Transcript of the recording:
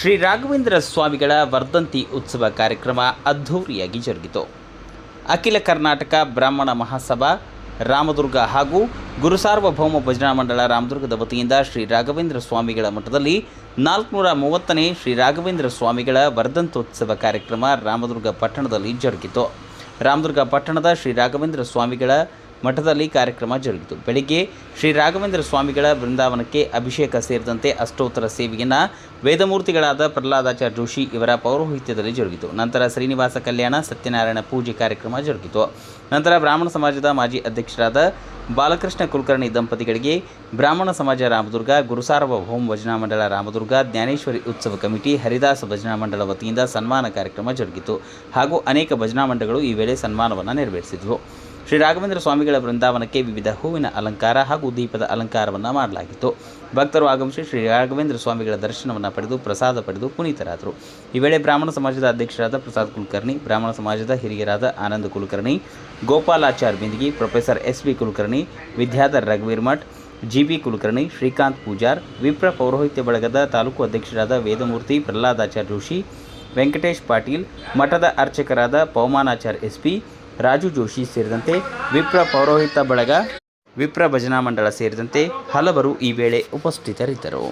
ಶ್ರೀ ರಾಘವೇಂದ್ರ ಸ್ವಾಮಿಗಳ ವರ್ಧಂತಿ ಉತ್ಸವ ಕಾರ್ಯಕ್ರಮ ಅದ್ಧೂರಿಯಾಗಿ ಜರುಗಿತು. ಅಖಿಲ ಕರ್ನಾಟಕ ಬ್ರಾಹ್ಮಣ ಮಹಾಸಭಾ, ರಾಮದುರ್ಗ ಹಾಗೂ ಗುರುಸಾರ್ವಭೌಮ ಭಜನಾ ಮಂಡಳ ರಾಮದುರ್ಗದ ವತಿಯಿಂದ ಶ್ರೀ ರಾಘವೇಂದ್ರ ಸ್ವಾಮಿಗಳ ಮಠದಲ್ಲಿ ನಾಲ್ಕುನೂರ ಮೂವತ್ತನೇ ಶ್ರೀ ರಾಘವೇಂದ್ರ ಸ್ವಾಮಿಗಳ ವರ್ಧಂತೋತ್ಸವ ಕಾರ್ಯಕ್ರಮ ರಾಮದುರ್ಗ ಪಟ್ಟಣದಲ್ಲಿ ಜರುಗಿತು. ರಾಮದುರ್ಗ ಪಟ್ಟಣದ ಶ್ರೀ ರಾಘವೇಂದ್ರ ಸ್ವಾಮಿಗಳ ಮಠದಲ್ಲಿ ಕಾರ್ಯಕ್ರಮ ಜರುಗಿತು. ಬೆಳಿಗ್ಗೆ ಶ್ರೀ ರಾಘವೇಂದ್ರ ಸ್ವಾಮಿಗಳ ಬೃಂದಾವನಕ್ಕೆ ಅಭಿಷೇಕ ಸೇರಿದಂತೆ ಅಷ್ಟೋತ್ತರ ಸೇವೆಯನ್ನು ವೇದಮೂರ್ತಿಗಳಾದ ಪ್ರಹ್ಲಾದಾಚಾರ್ಯ ಜೋಶಿ ಇವರ ಪೌರೋಹಿತ್ಯದಲ್ಲಿ ಜರುಗಿತು. ನಂತರ ಶ್ರೀನಿವಾಸ ಕಲ್ಯಾಣ, ಸತ್ಯನಾರಾಯಣ ಪೂಜೆ ಕಾರ್ಯಕ್ರಮ ಜರುಗಿತು. ನಂತರ ಬ್ರಾಹ್ಮಣ ಸಮಾಜದ ಮಾಜಿ ಅಧ್ಯಕ್ಷರಾದ ಬಾಲಕೃಷ್ಣ ಕುಲಕರ್ಣಿ ದಂಪತಿಗಳಿಗೆ ಬ್ರಾಹ್ಮಣ ಸಮಾಜ ರಾಮದುರ್ಗ ಗುರುಸಾರ್ವಭೌಮ ಭಜನಾ ಮಂಡಳ ರಾಮದುರ್ಗ, ಜ್ಞಾನೇಶ್ವರಿ ಉತ್ಸವ ಕಮಿಟಿ, ಹರಿದಾಸ ಭಜನಾ ಮಂಡಳ ವತಿಯಿಂದ ಸನ್ಮಾನ ಕಾರ್ಯಕ್ರಮ ಜರುಗಿತು. ಹಾಗೂ ಅನೇಕ ಭಜನಾ ಮಂಡಗಳು ಈ ವೇಳೆ ಸನ್ಮಾನವನ್ನು ನೆರವೇರಿಸಿದವು. ಶ್ರೀ ರಾಘವೇಂದ್ರ ಸ್ವಾಮಿಗಳ ಬೃಂದಾವನಕ್ಕೆ ವಿವಿಧ ಹೂವಿನ ಅಲಂಕಾರ ಹಾಗೂ ದೀಪದ ಅಲಂಕಾರವನ್ನು ಮಾಡಲಾಗಿತ್ತು. ಭಕ್ತರು ಆಗಮಿಸಿ ಶ್ರೀ ರಾಘವೇಂದ್ರ ಸ್ವಾಮಿಗಳ ದರ್ಶನವನ್ನು ಪಡೆದು ಪ್ರಸಾದ ಪಡೆದು ಪುನೀತರಾದರು. ಈ ವೇಳೆ ಬ್ರಾಹ್ಮಣ ಸಮಾಜದ ಅಧ್ಯಕ್ಷರಾದ ಪ್ರಸಾದ್ ಕುಲಕರ್ಣಿ, ಬ್ರಾಹ್ಮಣ ಸಮಾಜದ ಹಿರಿಯರಾದ Anand Kulkarni, Gopalachar Bindigi, professor S B Kulkarni, Vidyadhar ರಘುವೀರ್ Math G B Kulkarni, Srikanth Pujar, ವಿಪ್ರ ಪೌರೋಹಿತ್ಯ ಬಳಗದ ತಾಲೂಕು ಅಧ್ಯಕ್ಷರಾದ ವೇದಮೂರ್ತಿ ಪ್ರಹ್ಲಾದಾಚಾರ್ ಋಷಿ ವೆಂಕಟೇಶ್ ಪಾಟೀಲ್, ಮಠದ ಅರ್ಚಕರಾದ ಪವಮಾನಾಚಾರ್ ಎಸ್ ಪಿ ರಾಜು ಜೋಶಿ ಸೇರಿದಂತೆ ವಿಪ್ರ ಪೌರೋಹಿತ ಬಳಗ ವಿಪ್ರ ಭಜನಾ ಮಂಡಳ ಸೇರಿದಂತೆ ಹಲವರು ಈ ವೇಳೆ ಉಪಸ್ಥಿತರಿದ್ದರು.